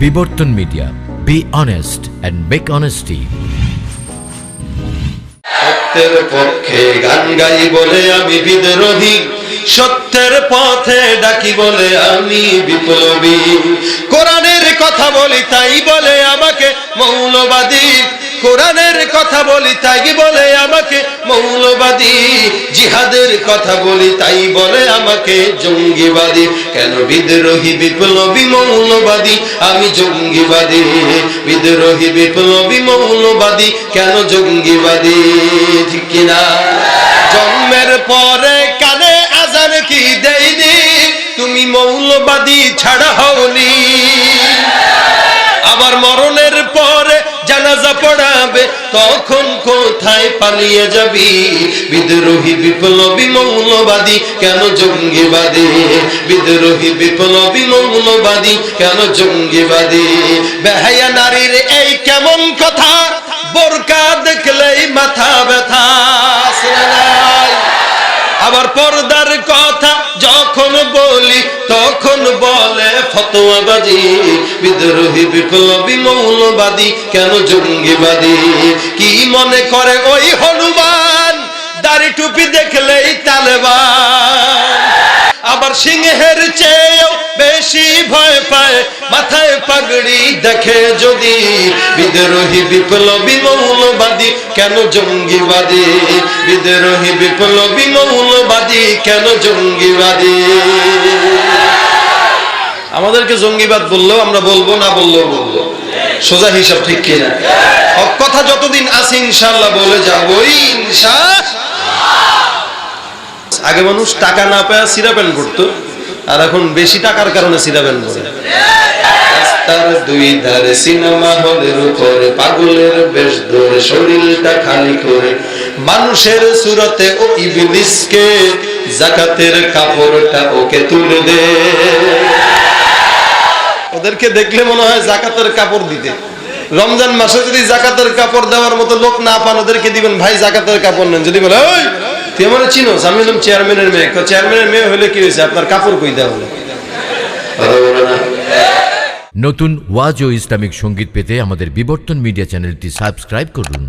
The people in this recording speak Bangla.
বিবর্তন media be honest and make honesty সত্যের পক্ষে গান গাই বলে আমি বিদ্রোহী, সত্যের পথে ডাকি বলে আমি বিপ্লবী। কোরআনের কথা বলি তাই বলে আমাকে মৌলবাদী কোরআনের কথা বলি, তাই বলে আমাকে মৌলবাদী। জিহাদের কথা বলি, তাই বলে আমাকে জঙ্গিবাদী। কেন বিদ্রোহী বিপ্লবী মৌলবাদী? আমি জঙ্গিবাদী। বিদ্রোহী বিপ্লবী মৌলবাদী, কেন জঙ্গিবাদী? ঠিক কিনা? জন্মের পরে কানে আজান কি দেয়নি? তুমি মৌলবাদী ছাড়া হওনি। আবার মরণের পরে জানাজা পড়াবে, তখন কোথায় পালিয়ে যাবি? বিদ্রোহী বিপ্লবী মৌলবাদী কেন জঙ্গিবাদী? বিদ্রোহী বিপ্লবী মৌলবাদী কেন জঙ্গিবাদী? বেহায়া নারীর এই কেমন কথা? যখন বলি, তখন বলে ফতোয়াবাজি। বিদ্রোহী বিপ্লবী মৌলবাদী, কেন জঙ্গিবাদী? কি মনে করে ওই হনুমান? দাড়ি টুপি দেখলেই তালেবান। আবার সিংহের চেয়েও বেশি ভয় পায়, মাথায় পাগড়ি দেখে যদি বিদ্রোহী বিপ্লবী মৌলবাদী, কেন জঙ্গিবাদী? বিদ্রোহী বিপ্লবী মৌলবাদী, কেন জঙ্গিবাদী? আমাদেরকে জঙ্গিবাদ বললেও আমরা বলব, না বললেও বলব। সোজা হিসাব ঠিক কিনা? কথা যতদিন আছে ইনশাল্লাহ বলে যাবই ইনশা আগে মানুষ টাকা না পায় সিরা প্যান্ট পড়তো আর এখন বেশি টাকার কারণে পরে রাস্তার দুই ধারে সিনেমা হলের উপরে পাগলের বেশ ধরে শরীরটা খালি করে। মানুষের সুরতে ও ইবলিসকে জাকাতের কাপড়টা ওকে তুলে দে। ওদেরকে দেখলে মনে হয় জাকাতের কাপড় দিতে। রমজান মাসে যদি জাকাতের কাপড় দেওয়ার মতো লোক না পান ওদেরকে দিবেন ভাই জাকাতের কাপড় নেন। যদি বলে ওই তুই আমার চিনো আমি হলাম চেয়ারম্যানের মেয়ে। চেয়ারম্যানের মেয়ে হলে কি হয়েছে? আপনার কাপড় কই দেওয়া হলো? নতুন ওয়াজ ও ইসলামিক সংগীত পেতে আমাদের বিবর্তন মিডিয়া চ্যানেলটি সাবস্ক্রাইব করুন।